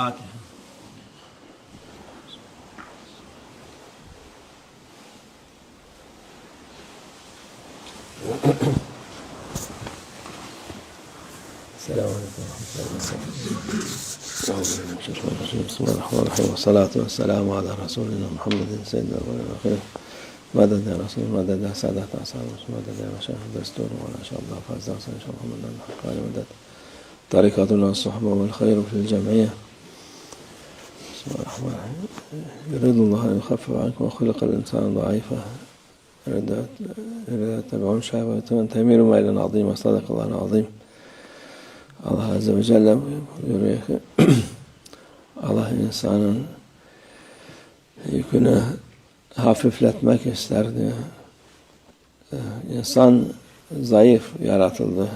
الفاتحة السلام عليكم ورحمة الله وبركاته. بسم الله الرحمن الرحيم. والصلاة والسلام على رسولنا محمد سيدنا الأولين والآخرين مدد يا رسول؟ مدد يا سادة أصحاب مدد يا مشايخ الدستور؟ وما شاء الله فاز إن شاء الله محمد الحق. مدد. طريقتنا الصحبة والخير في الجمعية. يريد الله أن يخفف عنكم وخلق الإنسان ضعيفا إذا تتبعون شهوة تميل ميلا عظيما صدق الله العظيم Allah Azze ve Celle buyuruyor ki Allah insanın yükünü hafifletmek ister diyor. Ee, İnsan zayıf yaratıldı.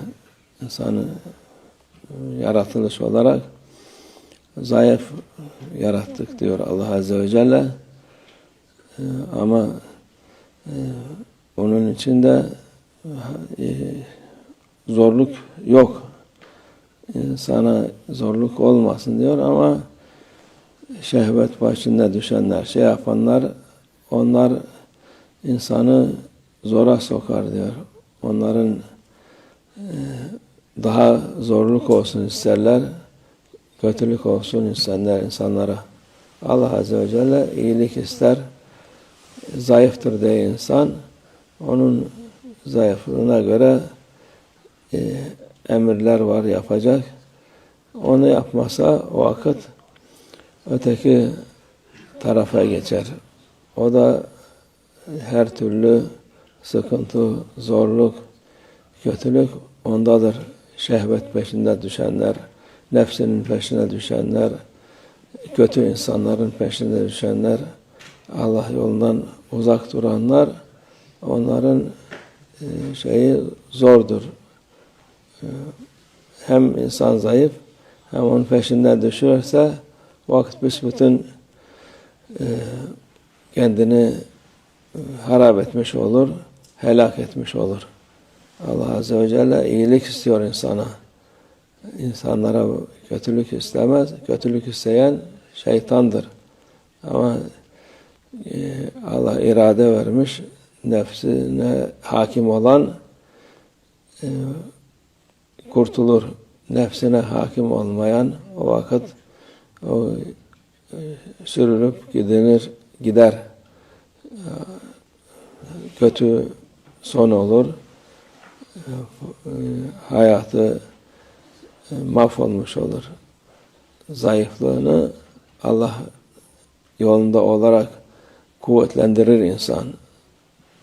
İnsanı yaratılış olarak zayıf yarattık diyor Allah Azze ve Celle. Ee, Ama e, onun içinde e, zorluk yok insana zorluk olmasın diyor ama şehvet başında düşenler, şey yapanlar onlar insanı zora sokar diyor. Onların e, daha zorluk olsun isterler, kötülük olsun isterler insanlara. Allah Azze ve Celle iyilik ister, zayıftır diye insan, onun zayıflığına göre e, emirler var yapacak. Onu yapmasa o vakit öteki tarafa geçer. O da her türlü sıkıntı, zorluk, kötülük ondadır. Şehvet peşinde düşenler, nefsinin peşine düşenler, kötü insanların peşinde düşenler, Allah yolundan uzak duranlar, onların e, şeyi zordur hem insan zayıf hem onun peşinden düşürürse vakit büsbütün e, kendini harap etmiş olur, helak etmiş olur. Allah Azze ve Celle iyilik istiyor insana. İnsanlara kötülük istemez. Kötülük isteyen şeytandır. Ama e, Allah irade vermiş, nefsine hakim olan e, kurtulur. Nefsine hakim olmayan o vakit o e, sürülüp gidenir, gider. Kötü son olur. Hayatı e, mahvolmuş olur. Zayıflığını Allah yolunda olarak kuvvetlendirir insan.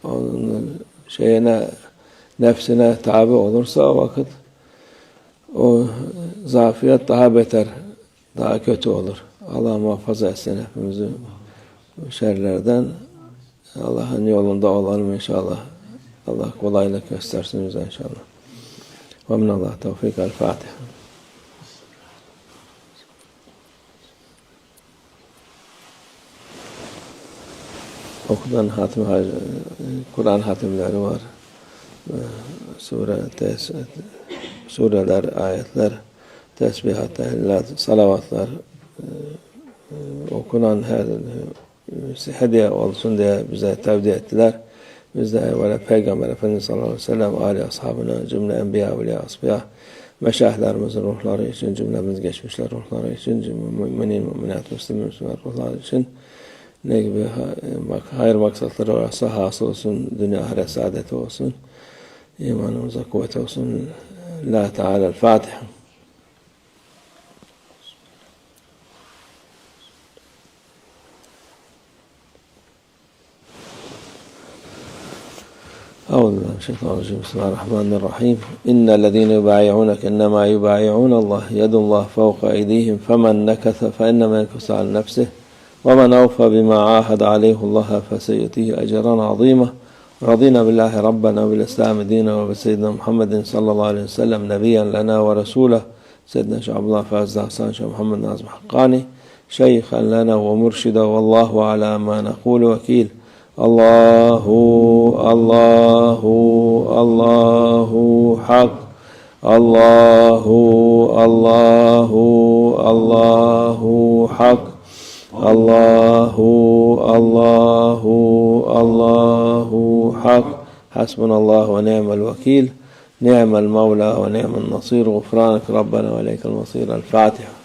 Onun şeyine, nefsine tabi olursa o vakit o zafiyet daha beter, daha kötü olur. Allah muhafaza etsin hepimizi şerlerden. Allah'ın yolunda olalım inşallah. Allah kolaylık göstersin bize inşallah. Ve minallah tevfik. El Fatiha. Okudan hatim, Kur'an hatimleri var. Sure, tes, sureler, ayetler, tesbihat, tehlillat, salavatlar e, e, okunan her e, hediye olsun diye bize tevdi ettiler biz de evvela Peygamber Efendimiz sallallahu aleyhi ve sellem, Ali ashabına, cümle enbiya ve asbiya, meşahlarımızın ruhları için, cümlemiz geçmişler ruhları için, cümle müminin, müminat, müslümin, müslüman ruhları için ne gibi hayır maksatları varsa hasıl olsun, dünya ahiret saadeti olsun, imanımıza kuvvet olsun. La Teala el-Fatiha. أعوذ بالله من الشيطان الرجيم. بسم الله الرحمن الرحيم. إن الذين يبايعونك إنما يبايعون الله يد الله فوق أيديهم فمن نكث فإنما ينكث على نفسه ومن أوفى بما عاهد عليه الله فسيؤتيه أجرا عظيما. رضينا بالله ربنا وبالإسلام دينا وبسيدنا محمد صلى الله عليه وسلم نبيا لنا ورسوله سيدنا شعب الله فاز حسان شيخ محمد نازم حقاني شيخا لنا ومرشدا والله على ما نقول وكيل. الله الله الله حق الله الله الله حق الله الله الله حق حسبنا الله ونعم الوكيل نعم المولى ونعم النصير غفرانك ربنا وإليك المصير الفاتحة